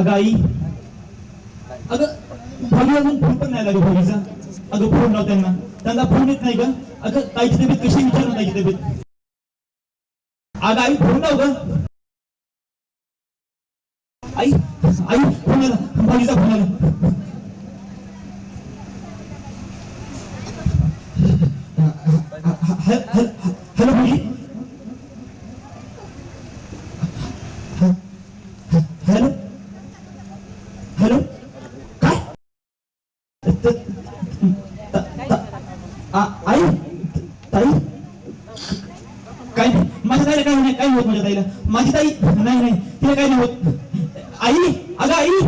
अगं आई अगं भोगी अजून फोन पण नाही लागला भोगीचा अगं फोन लाव त्यांना. त्यांना फोन येत नाही का अगं ताईची तब्येत कशी विचारू ताईची तब्येत. अगं आई फोन लाव ग. आई आई फोन आला. भोगीचा फोन आला. हॅलो भोगी हॅलो हॅलो काय त- त- त- आ- आई? ताई? काय नाही. माझ्या ताईला काय नाही काय होत माझ्या ताईला? माझी ताई? नाही नाही. तिला काय नाही होत. आई? अगं आई?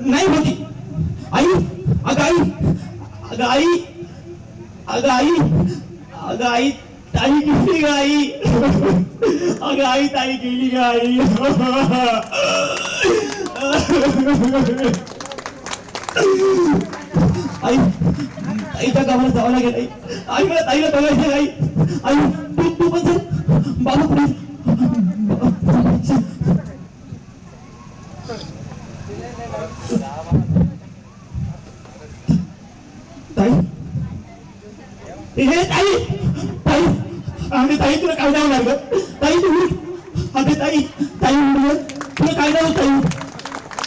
नाही होती. आई? अगं आई? अगं आई? अगं आई? अगं आई ताई गेली ग आई. अगं आई ताई गेली ग आई. आई आईच्या गावाला जावं लागेल आई आई मला ताईला बघायचं आई आई तू तू पण चल बाबा प्लीज ताई हे ताई ताई अगं ताई तुला काय नाव लागलं ताई तू उठ अगं ताई ताई उठ तुला काय नाव ताई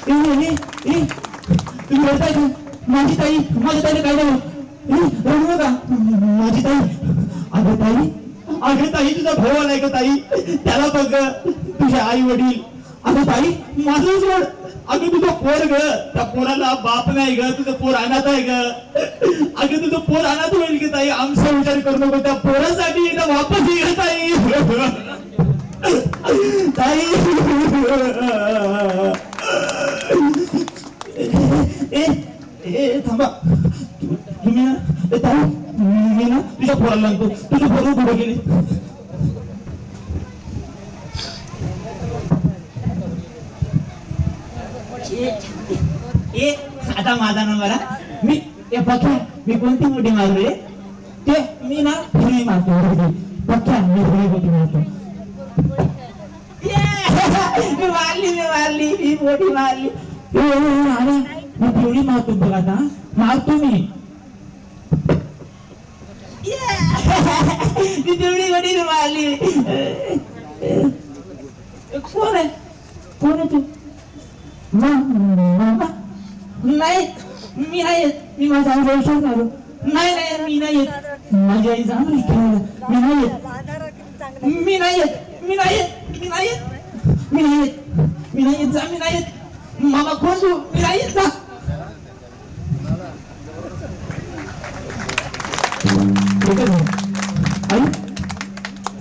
ए ए ए तुम्ही बोलताय का माझी ताई माझ्या ताईला काय नाव ए रडू नका माझी ताई. अगं ताई. अगं ताई तुझा भाऊ आलाय का ताई. त्याला बघ ग. तुझे आई वडील. अगं ताई माझं सोड अगं तुझं पोर ग. त्या पोराला बाप नाही ग. तुझं पोर अनाथ आहे ग. अगं तुझं पोर अनाथ होईल की ताई. आमचा विचार करू नको. त्या पोरासाठी एकदा वापस ये ताई. ताई. ए ए थांबा. तुम्ही ताई. तुझ्या पोराला लागतो तुझं पोरं कुठे गेले. ए आता माझा नंबर मी ए पक्या मी कोणती मोठी मारली ते मी ना फुली मारतो फुली. मी फुली मोठी मारतो. मी मारली मी मारली मी मोठी मारली. ए, अरे मी पिवळी मारतो बघा आता मारतो मी ये, ती तेवढी मोठी आली कोण आहे कोण आहे तू नाही मी नाही येत मी माझ्या आई व्यवसाय झालो नाही नाही मी नाही येत माझी आई जाणार मी नाही येत मी नाही येत मी नाही येत मी नाही येत मी नाही येत मी नाही येत जा मी नाही येत मामा कोण तू मी नाही येत जा आई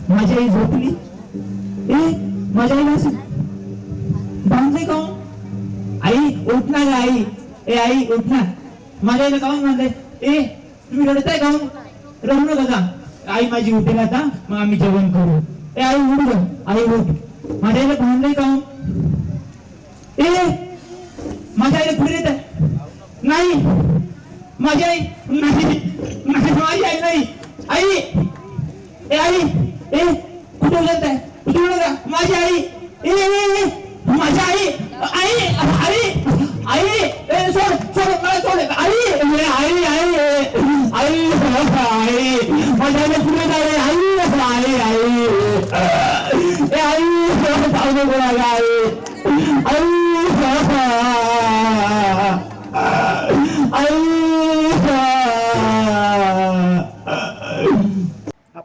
माझी आई झोपली. ए माझ्या आईला असं बांधले का हो? आई उठ ना आई. ए आई उठ ना. माझ्या आईला काऊन बांधले ए तुम्ही रडताय का हो? रडू नका जा. आई माझी उठेल आता मग आम्ही जेवण करू. ए आई उठ आई उठ. माझ्या आईला बांधले का हो? ए माझ्या आईला पुढे येत नाही. माझी आई माझी नाही, माझी आई नाही. आई ए आई ए कुठे गेलत आहे? कुठे नका माझी आई ए माझी आई आई आई आई ए सोड सोड मला सोड. आई आई आई आई आई माझ्या आईला कुठे जाय आई आई आई ए आई पावणे कोणाला आई आई